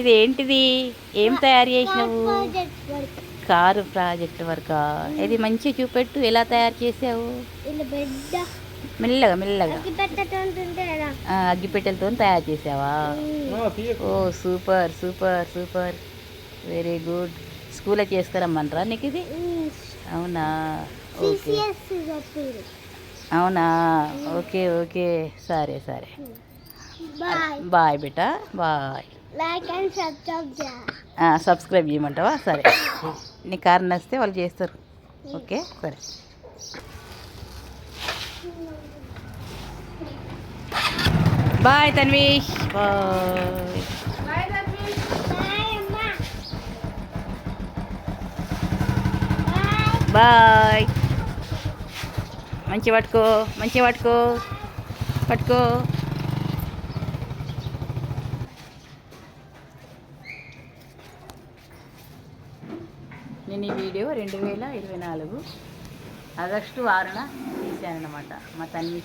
ఇది ఏంటిది ఏం తయారు చేసినావు? కారు ప్రాజెక్ట్ వర్కా? ఇది మంచిగా చూపెట్టు ఎలా తయారు చేసావు? మెల్లగా మెల్లగా. అగ్గిపెట్టెలతో తయారు చేసావా? ఓ super super super. Very good. స్కూల్లో చేసుకురమ్మనరా నీకు ఇది? అవునా? ఓకే. అవునా? Okay okay. సరే సరే. Bye. Bye beta. Bye. Like and subscribe subscribe చేయమంటావా? సరే. నీ కారు నచ్చితే వాళ్ళు చేస్తారు. ఓకే? సరే. బాయ్ తన్వీష్ బాయ్ మంచి పట్టుకో మంచి పట్టుకో పట్టుకో. నేను ఈ వీడియో రెండు వేల ఇరవై నాలుగు ఆగస్టు ఆరున తీశానన్నమాట మా తన్వి